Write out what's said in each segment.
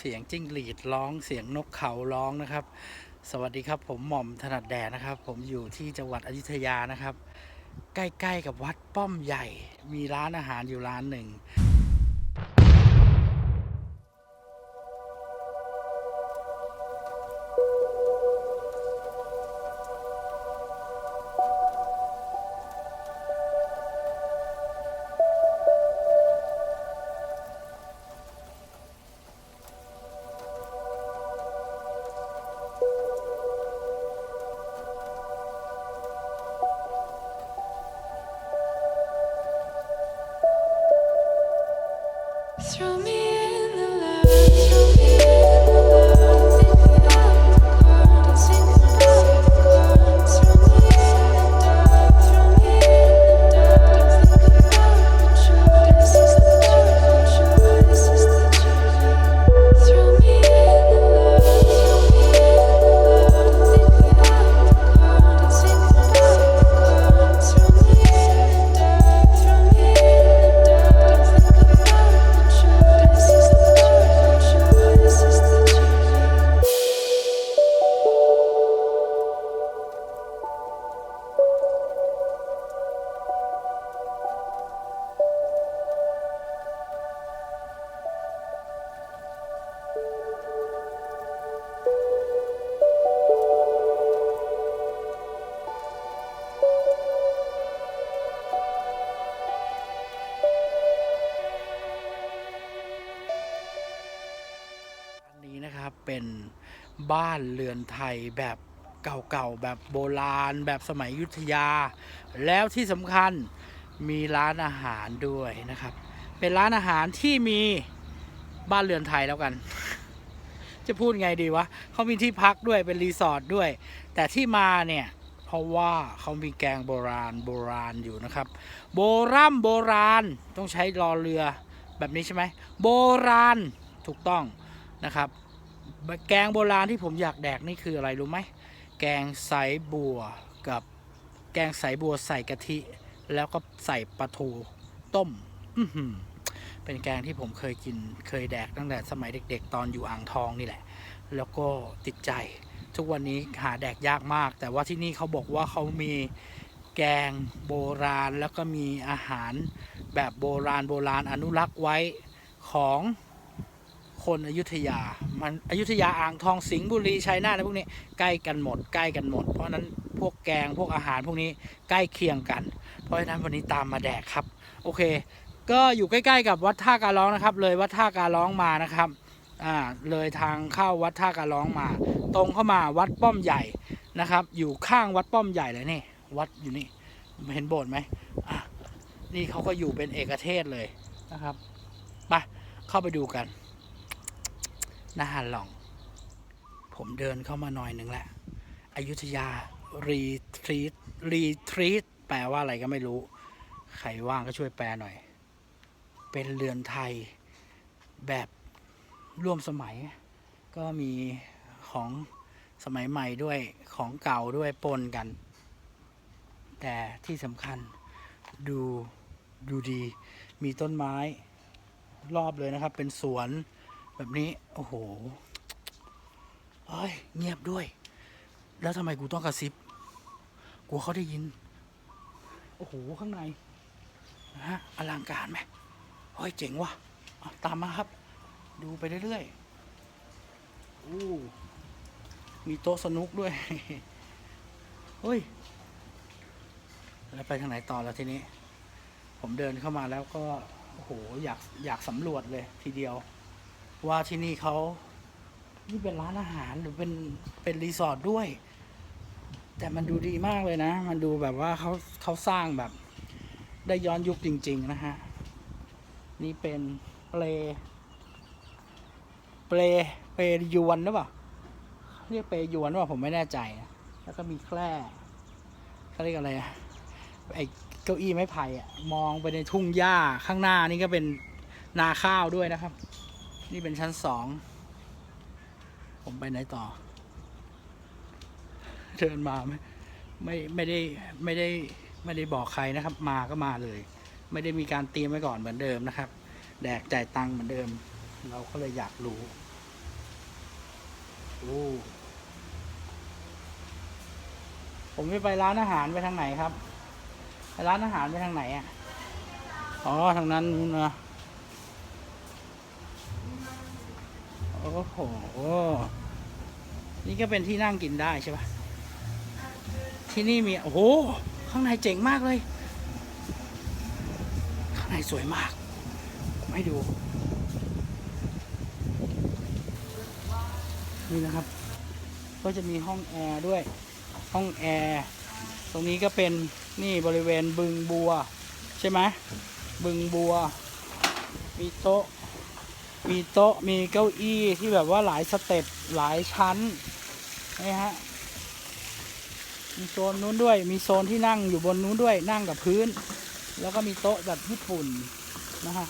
เสียงจิ้งหรีดร้องเสียงนกเขาร้องนะครับ สวัสดีครับผมหม่อมถนัดแดดนะครับ ผมอยู่ที่จังหวัดอยุธยานะครับ ใกล้ๆกับวัดป้อมใหญ่ มีร้านอาหารอยู่ร้านหนึ่ง นะครับ เป็นบ้านเรือนไทยแบบเก่าๆ แบบโบราณ แบบสมัยยุทธยา แล้วที่สำคัญมีร้านอาหารด้วยนะครับ เป็นร้านอาหารที่มีบ้านเรือนไทยแล้วกัน จะพูดไงดีวะเขามีที่พักด้วยเป็นรีสอร์ทด้วย แต่ที่มาเนี่ยเพราะว่าเขามีแกงโบราณโบราณอยู่นะครับ โบราณโบราณต้องใช้รอเรือแบบนี้ใช่ไหมโบราณถูกต้องนะครับ แกงโบราณที่ผมอยากแดกนี่คืออะไรรู้ไหม แกงใสบัวกับแกงใสบัวใส่กะทิ แล้วก็ใส่ปลาทูต้ม อืเป็นแกงที่ผมเคยกินเคยแดกตั้งแต่สมัยเด็ก ๆ ตอนอยู่อ่างทองนี่แหละ แล้วก็ติดใจ ทุกวันนี้หาแดกยากมาก แต่ว่าที่นี่เขาบอกว่าเขามีแกงโบราณแล้วก็มีอาหารแบบโบราณโบราณอนุรักษ์ไว้ของ คนอยุธยา มันอยุธยาอ่างทองสิงห์บุรีชัยนาทอะไรพวกนี้ใกล้กันหมดใกล้กันหมด เพราะนั้นพวกแกงพวกอาหารพวกนี้ใกล้เคียงกัน เพราะฉะนั้นวันนี้ตามมาแดกครับ โอเค ก็อยู่ใกล้ๆกับวัดท่าการร้องนะครับ เลยวัดท่าการร้องมานะครับอ่าเลยทางเข้าวัดท่าการร้องมา ตรงเข้ามาวัดป้อมใหญ่นะครับ อยู่ข้างวัดป้อมใหญ่เลยนี่ วัดอยู่นี่เห็นโบสถ์ไหมอะนี่เขาก็อยู่เป็นเอกเทศเลยนะครับไปเข้าไปดูกัน น่าลอง ผมเดินเข้ามาหน่อยหนึ่งแหละอยุธยารีทรีตรีทรีตแปลว่าอะไรก็ไม่รู้ ใครว่างก็ช่วยแปลหน่อย เป็นเรือนไทยแบบร่วมสมัย ก็มีของสมัยใหม่ด้วยของเก่าด้วยปนกัน แต่ที่สำคัญดูดูดีมีต้นไม้รอบเลยนะครับ เป็นสวน แบบนี้ โอ้โหเฮ้ยเงียบด้วย แล้วทำไมกูต้องกระซิบกลัวเขาได้ยิน โอ้โห ข้างในนะฮะอลังการไหมเฮ้ย เจ๋งว่ะอะตามมาครับ ดูไปเรื่อยๆอู้มีโต๊ะสนุกด้วย เฮ้ย แล้วไปทางไหนต่อแล้วทีนี้ ผมเดินเข้ามาแล้วก็ โอ้โห อยาก อยากสำรวจเลยทีเดียว ว่าที่นี่เขานี่เป็นร้านอาหารหรือเป็นเป็นรีสอร์ทด้วย แต่มันดูดีมากเลยนะ มันดูแบบว่าเขาเขาสร้างแบบ ได้ย้อนยุคจริง ๆ นะฮะ นี่เป็นเปลเปลเปลยวนหรือเปล่าเรียกเปลยวนหรือเปล่าผมไม่แน่ใจ แล้วก็มีแคร่เขาเรียกอะไรอะไอเก้าอี้ไม้ไผ่อะมองไปในทุ่งหญ้าข้างหน้านี่ก็เป็นนาข้าวด้วยนะครับ นี่เป็นชั้นสอง ผมไปไหนต่อ เดินมาไม่ไม่ไม่ได้ไม่ได้ไม่ได้บอกใครนะครับ มาก็มาเลย ไม่ได้มีการเตรียมไว้ก่อนเหมือนเดิมนะครับ แดกจ่ายตังค์เหมือนเดิม เราก็เลยอยากรู้โอ้ผมจะไปร้านอาหารไปทางไหนครับ ไปร้านอาหารไปทางไหนอะ อ๋อ ทางนั้นนู้นนะ อ้โห นี่ก็เป็นที่นั่งกินได้ใช่ปะที่นี่มี โอ้โห ข้างในเจ๋งมากเลย ข้างในสวยมากผมให้ดู นี่นะครับ ก็จะมีห้องแอร์ด้วย ห้องแอร์ ตรงนี้ก็เป็นนี่บริเวณบึงบัว ใช่ไหมบึงบัว มีโต๊ะ มีโต๊ะมีเก้าอี้ที่แบบว่าหลายสเต็ปหลายชั้นนี่ฮะมีโซนนู้นด้วย มีโซนที่นั่งอยู่บนนู้นด้วยนั่งกับพื้น แล้วก็มีโต๊ะแบบญี่ปุ่นนะฮะ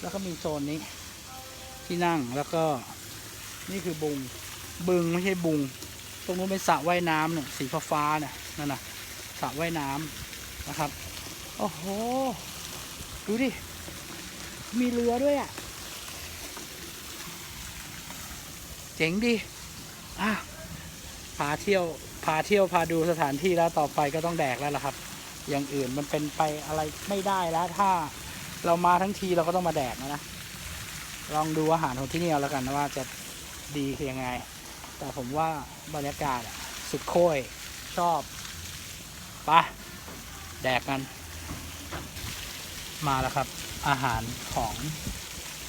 แล้วก็มีโซนนี้ ที่นั่งแล้วก็นี่คือบุงบึงไม่ใช่บุง ตรงนู้นเป็นสระว่ายน้ำเนี่ยสีฟ้าเนี่ยนั่นน่ะสระว่ายน้ำนะครับ โอ้โห ดูดิ มีเรือด้วยอะ เจ๋งดีอะพาเที่ยวพาเที่ยวพาดูสถานที่แล้วต่อไปก็ต้องแดกแล้วล่ะครับ อย่างอื่นมันเป็นไปอะไรไม่ได้แล้วถ้าเรามาทั้งทีเราก็ต้องมาแดกนะนะลองดูอาหารของที่นี่เอาแล้วกันนะว่าจะดีคือยังไง แต่ผมว่าบรรยากาศสุดโค้ยชอบปะแดกกัน มาแล้วครับ อาหารของ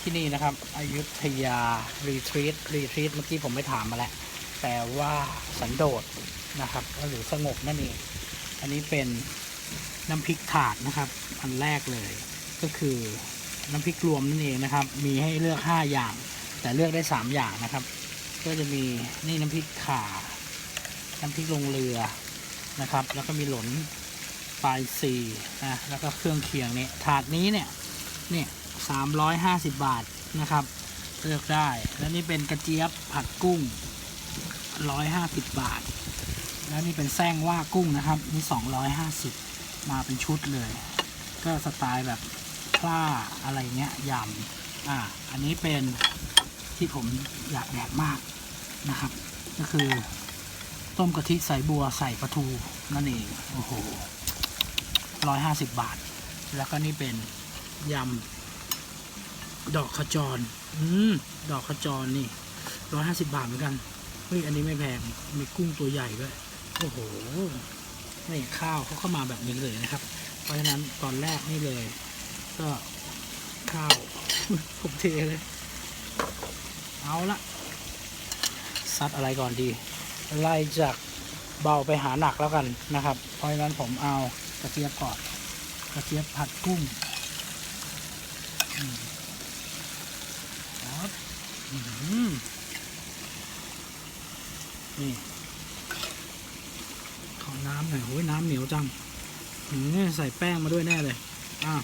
ที่นี่นะครับอยุธยารีทรีตรีทรีตเมื่อกี้ผมไม่ถามมาแล้วแต่ว่าสันโดษนะครับหรือสงบนั่นเองอันนี้เป็นน้ำพริกถาดนะครับอันแรกเลย ก็คือน้ำพริกรวมนั่นเองนะครับ มีให้เลือก 5 อย่าง แต่เลือกได้ 3 อย่างนะครับ ก็จะมีนี่น้ำพริกข่า น้ำพริกลงเรือนะครับ แล้วก็มีหลนปลายซีนะแล้วก็เครื่องเคียงเนี่ยถาดนี้เนี่ยเนี่ย สามร้อยห้าสิบบาทนะครับ เลือกได้ แล้วนี่เป็นกระเจี๊ยบผัดกุ้งร้อยห้าสิบบาท แล้วนี่เป็นแซงว่ากุ้งนะครับนี่สองร้อยห้าสิบมาเป็นชุดเลย ก็สไตล์แบบพล่าอะไรเงี้ยยำอ่าอันนี้เป็นที่ผมอยากแดกมากนะครับ ก็คือต้มกะทิใส่บัวใส่ปลาทูนั่นเองโอ้โหร้อยห้าสิบบาท แล้วก็นี่เป็นยำ ดอกขจร อืม ดอกขจรนี่ร้อยห้าสิบบาทเหมือนกัน เฮ้ย อันนี้ไม่แพง มีกุ้งตัวใหญ่ด้วย โอ้โห นี่ข้าวเขาเข้ามาแบบนี้เลยนะครับ เพราะฉะนั้นตอนแรกนี่เลย ก็ข้าวผมเทเลย เอาละซัดอะไรก่อนดี ไล่จากเบาไปหาหนักแล้วกันนะครับ เพราะฉะนั้นผมเอากระเจี๊ยบก่อน กระเจี๊ยบผัดกุ้งอืมครับอื้อหือ นี่ขอน้ำหน่อยโอ้ยน้ำเหนียวจังหืมใส่แป้งมาด้วยแน่เลย อ้าว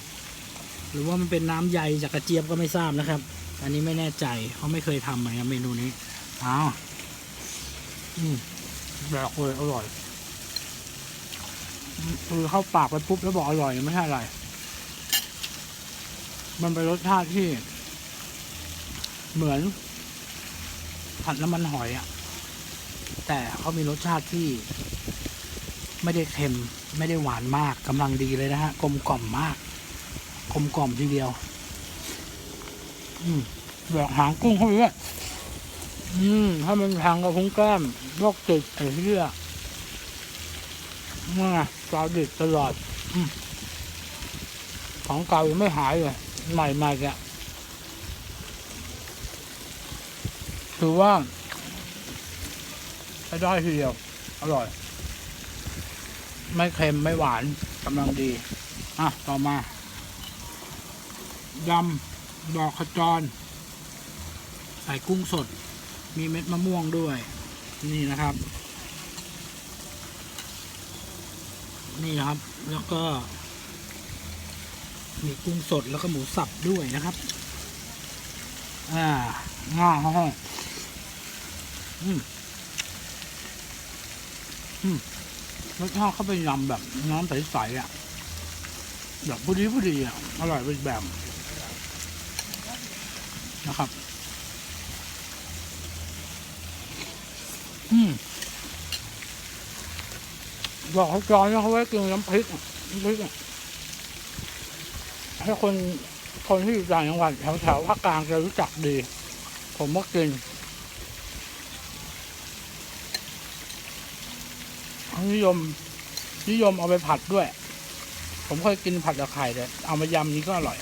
หรือว่ามันเป็นน้ำใยจากกระเจี๊ยบก็ไม่ทราบนะครับ อันนี้ไม่แน่ใจเขาไม่เคยทำเหมือนกันเมนูนี้ อ้าวอืมแบบเลยอร่อยคือเข้าปากไปปุ๊บแล้วบอกอร่อยไม่ใช่อะไร มันเป็นรสชาติที่ เหมือนผัดน้ำมันหอยอะแต่เขามีรสชาติที่ ไม่ได้เค็ม ไม่ได้หวานมากกำลังดีเลยนะฮะ กลมกล่อมมาก กลมกล่อมทีเดียว อืมแบบหางกุ้งเขาไปด้วยอืม ถ้ามันแทงกับพุ้งแก้มโรคติดไอ้เหี้ยมื่อจาดิดตลอดอของเก่ายังไม่หายเลย ใหม่ๆแก ถือว่าใช้ได้ทีเดียว อร่อย ไม่เค็มไม่หวานกำลังดี อะ ต่อมายำดอกขจร ใส่กุ้งสด มีเม็ดมะม่วงด้วย นี่นะครับ นี่นะครับ แล้วก็ มีกุ้งสดแล้วก็หมูสับด้วยนะครับ อ่าง่าห้อง อืมอืมรสชาติเขาเป็นยำแบบน้ำใสๆอะแบบพอดีพอดีอะอร่อยเป็นแบบนะครับ อืมบอกเขาจอยนเขาไว้กินน้ำพริกน้ำพริกให้คนคนที่อยู่ต่างจังหวัดแถวแถวภาคกลางจะรู้จักดี ผมก็กินเขา นิยม นิยมเอาไปผัดด้วย ผมเคยกินผัดกับไข่แต่เอามายำนี้ก็อร่อย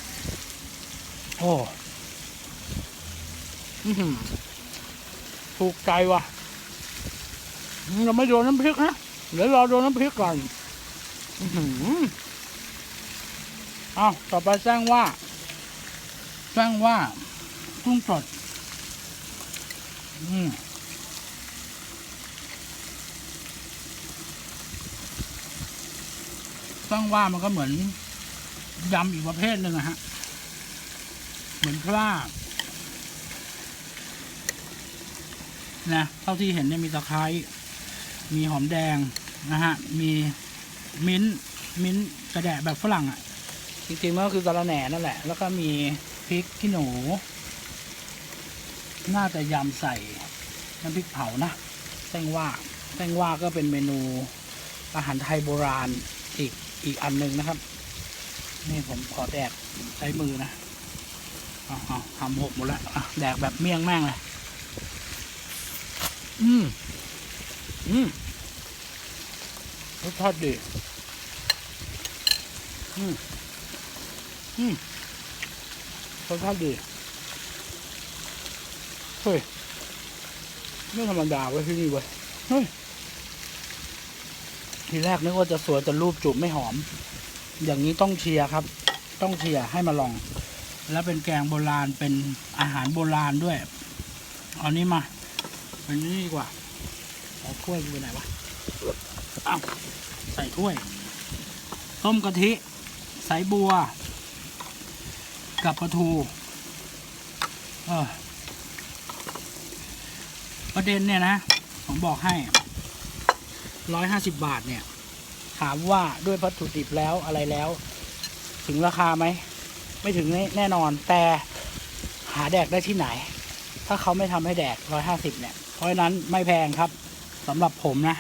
โอ้หือถูกใจว่ะยังไม่โดนน้ำพริกนะเดี๋ยวรอโดนน้ำพริกก่อนอื้อหือเอาต่อไปแจ้งว่าแจ้งว่ากุ้งสดอืม ต้องว่ามันก็เหมือนยำอีกประเภทหนึ่งอะฮะ เหมือนพลาบนะเท่าที่เห็นเนี่ยมีตะไคร้มีหอมแดงนะฮะ มีมิ้นท์มิ้นท์กระแดะแบบฝรั่งอะ่ะ จริงๆมันก็คือสะระแหน่นั่นแหละ แล้วก็มีพริกขี้หนู น่าจะยำใส่น้ำพริกเผานะแตงว่าแตงว่าก็เป็นเมนูอาหารไทยโบราณอีก อีกอันหนึ่งนะครับ นี่ผมขอแดกใช้มือนะเอาเอาทำหกหมดแล้วแดกแบบเมี่ยงแม่งเลยอืมอืมรสชาติดีอืมอืมรสชาติดีเฮ้ยไม่ธรรมดาเว้ยที่นี่เว้ยเฮ้ย ทีแรกนึกว่าจะสวยแต่รูปจูบไม่หอม อย่างนี้ต้องเชียร์ครับ ต้องเชียร์ให้มาลอง แล้วเป็นแกงโบราณเป็นอาหารโบราณด้วย เอานี้มา เป็นนี่ดีกว่าเอาถ้วยไปไหนวะอ้าวใส่ถ้วย ต้มกะทิ ใส่บัว กับปลาทูเออประเด็นเนี่ยนะ ผมบอกให้ ร้อยห้าสิบบาทเนี่ย ถามว่าด้วยวัตถุดิบแล้วอะไรแล้ว ถึงราคาไหม ไม่ถึงแน่นอนแต่หาแดกได้ที่ไหน ถ้าเขาไม่ทำให้แดกร้อยห้าสิบเนี่ย เพราะนั้นไม่แพงครับสำหรับผมนะ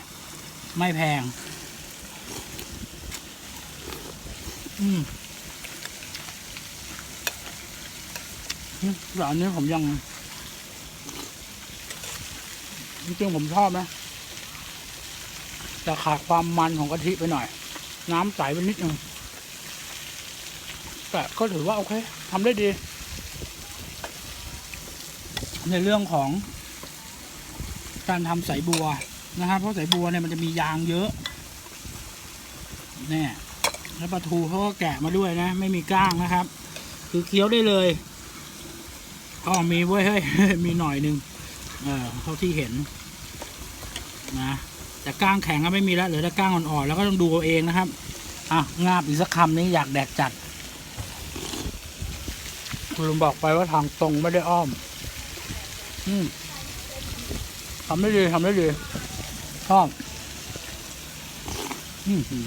ไม่แพง อืมอืมแต่อันนี้ผมยังจริงๆผมชอบนะ แต่ขาดความมันของกะทิไปหน่อย น้ำใสไปนิดนึงแต่ก็ถือว่าโอเคทำได้ดี ในเรื่องของ การทำสายบัวนะครับ เพราะสายบัวเนี่ยมันจะมียางเยอะเนี่ยแล้วปลาทูเขาก็แกะมาด้วยนะ ไม่มีก้างนะครับ คือเคี้ยวได้เลยอ๋อมีเว้ยเฮ้ยมีหน่อยหนึ่งเออเท่าที่เห็นนะ แต่ก้างแข็งก็ไม่มีแล้วเหลือแต่ก้างอ่อนๆแล้วก็ต้องดูเอาเองนะครับอะงาบอีกสักคำนี้อยากแดกจัดคุณลุงบอกไปว่าทางตรงไม่ได้อ้อม อืมทำได้ดีทำได้ดีชอบอืมหือ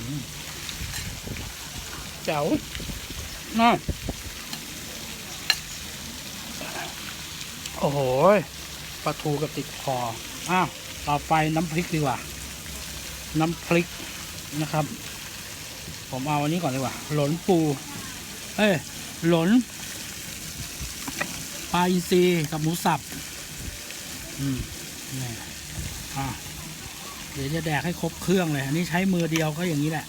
แจ๋วน่าโอ้โหปลาทูกับติดคอ อ้าว ต่อไปน้ำพริกดีกว่า น้ำพริกนะครับ ผมเอาอันนี้ก่อนดีกว่า หลนปู เอ้ย หลนปลาอินทรีกับหมูสับ อืมนี่อะเดี๋ยวจะแดกให้ครบเครื่องเลย อันนี้ใช้มือเดียวก็อย่างนี้แหละ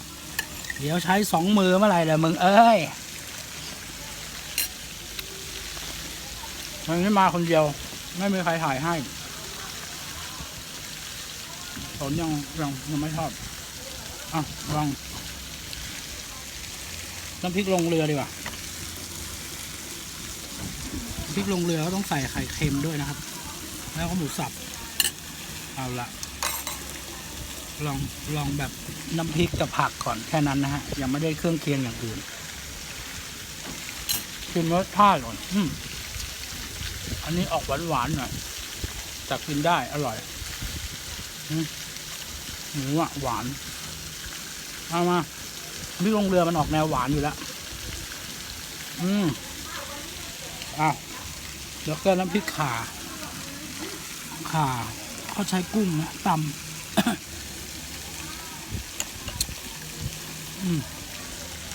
เดี๋ยวใช้สองมือเมื่อไหร่ล่ะมึงเอ้ยมันไม่มาคนเดียว ไม่มีใครถ่ายให้ สนยังยังยังไม่ชอบ อะลองน้ำพริกลงเรือดีกว่าพริกลงเรือก็ต้องใส่ไข่เค็มด้วยนะครับ แล้วก็หมูสับ เอาละลองลองแบบน้ำพริกกับผักก่อนแค่นั้นนะฮะ ยังไม่ได้เครื่องเคียงอย่างอื่นชิมรสชาติก่อนอืมอันนี้ออกหวานหวานๆหน่อยแต่กินได้อร่อย อืม หมูอะหวานเอามาพี่ลงเรือมันออกแนวหวานอยู่แล้ว อืมอ้าวแล้วก็น้ำพริกข่าข่าเขาใช้กุ้งนะตำอืม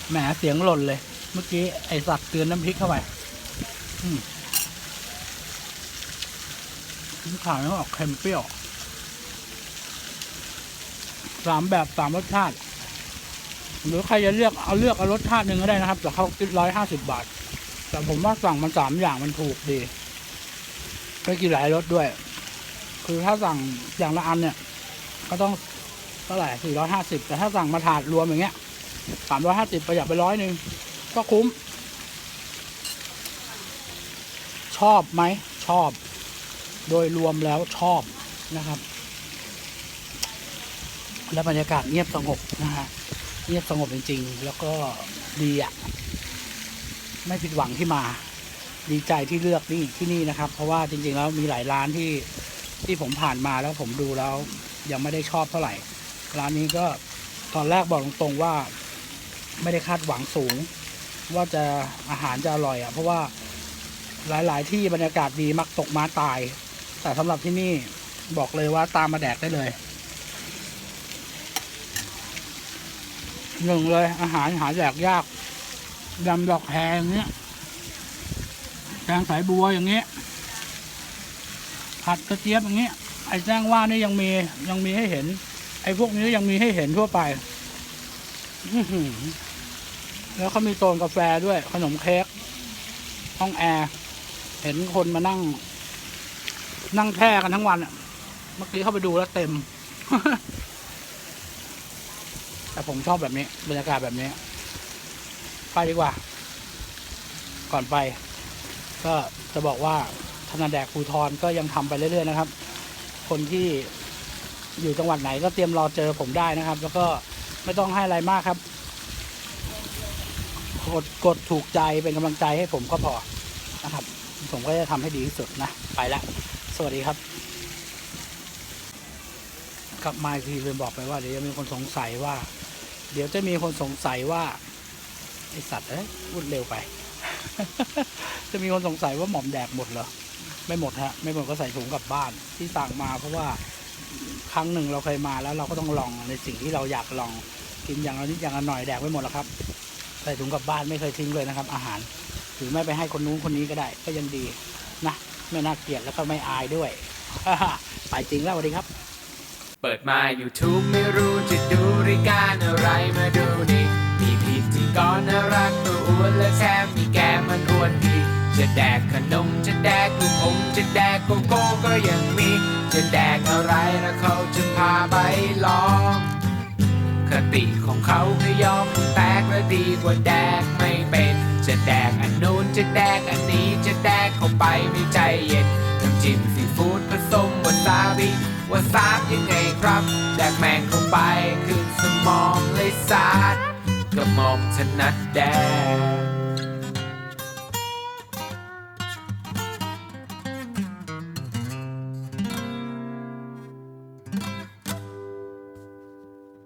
แหมเสียงหล่นเลย เมื่อกี้ไอสัตว์เตือนน้ำพริกเข้าไปอืมน้ำขาวมันออกเค็มเปรี้ยว สามแบบสามรสชาติ หรือใครจะเลือกเอาเลือกเอารสชาติหนึ่งก็ได้นะครับ แต่เขาคิดร้อยห้าสิบบาท แต่ผมว่าสั่งมันสามอย่างมันถูกดีไปกินหลายรสด้วย คือถ้าสั่งอย่างละอันเนี่ย ก็ต้องเท่าไหร่สี่ร้อยห้าสิบแต่ถ้าสั่งมาถาดรวมอย่างเงี้ยสามร้อยห้าสิบประหยัดไปร้อยหนึ่งก็คุ้ม ชอบไหมชอบ โดยรวมแล้วชอบนะครับ และบรรยากาศเงียบสงบนะฮะเงียบสงบจริง ๆ แล้วก็ดีอะ ไม่ผิดหวังที่มา ดีใจที่เลือกนี่ที่นี่นะครับ เพราะว่าจริง ๆ แล้วมีหลายร้านที่ที่ผมผ่านมาแล้วผมดูแล้ว ยังไม่ได้ชอบเท่าไหร่ ร้านนี้ก็ตอนแรกบอกตรงๆว่า ไม่ได้คาดหวังสูง ว่าจะอาหารจะอร่อยอะ เพราะว่าหลาย ๆ ที่บรรยากาศดีมักตกม้าตาย แต่สำหรับที่นี่บอกเลยว่าตามมาแดกได้เลย หนึ่งเลย อาหารหาแดกยากยำดอกแคงเนี้ยแกงสายบัวอย่างเงี้ยผัดกระเจี๊ยบอย่างเงี้ยไอ้แจ้งว่านี่ยังมียังมีให้เห็น ไอ้พวกนี้ยังมีให้เห็นทั่วไปแล้วเขามีโซนกาแฟด้วย ขนมเค้กห้องแอร์เห็นคนมานั่ง นั่งแช่กันทั้งวันอะเมื่อกี้เข้าไปดูแล้วเต็ม แต่ผมชอบแบบนี้บรรยากาศแบบนี้ ไปดีกว่า ก่อนไป ก็จะบอกว่าธนาแดกภูทรก็ยังทำไปเรื่อยๆนะครับ คนที่อยู่จังหวัดไหนก็เตรียมรอเจอผมได้นะครับ แล้วก็ไม่ต้องให้อะไรมากครับ กดกดถูกใจเป็นกำลังใจให้ผมก็พอนะครับ ผมก็จะทำให้ดีที่สุดนะ ไปละสวัสดีครับกลับมาอีกทีลืมบอกไปว่าเดี๋ยวจะมีคนสงสัยว่า เดี๋ยวจะมีคนสงสัยว่าไอสัตว์เอ้ยพูดเร็วไป จะมีคนสงสัยว่าหม่อมแดกหมดเหรอไม่หมดฮะไม่หมดก็ใส่ถุงกลับบ้านที่สั่งมาเพราะว่าครั้งหนึ่งเราเคยมาแล้วเราก็ต้องลองในสิ่งที่เราอยากลองกินอย่างละนิดอย่างละหน่อยแดกไม่หมดหรอกครับใส่ถุงกลับบ้านไม่เคยทิ้งเลยนะครับ อาหารหรือไม่ไปให้คนนู้นคนนี้ก็ได้ ก็ยังดีนะไม่น่าเกลียดแล้วก็ไม่อายด้วยไปจริงแล้วสวัสดีครับ เปิดมา YouTube ไม่รู้จะดูรายการอะไรมาดูนี่มีพิธีกรน่ารักตัวอ้วนและแถมมีแกมันอ้วนดีจะแดกขนมจะแดกลูกอมจะแดกโกโก้ก็ยังมี จะแดกอะไรแล้วเขาจะพาไปลอง คติของเขาคือยอมแตกและดีกว่าแดกไม่เป็น จะแดกอันนู้นจะแดกอันนี้จะแดกเข้าไปไม่ใจเย็นน้ำจิ้มซีฟู้ดผสมวาซาบิ ว่าสาบยังไงครับแดกแมงเข้าไปขึ้นสมองเลยสาดกระหม่อมถนัดแดก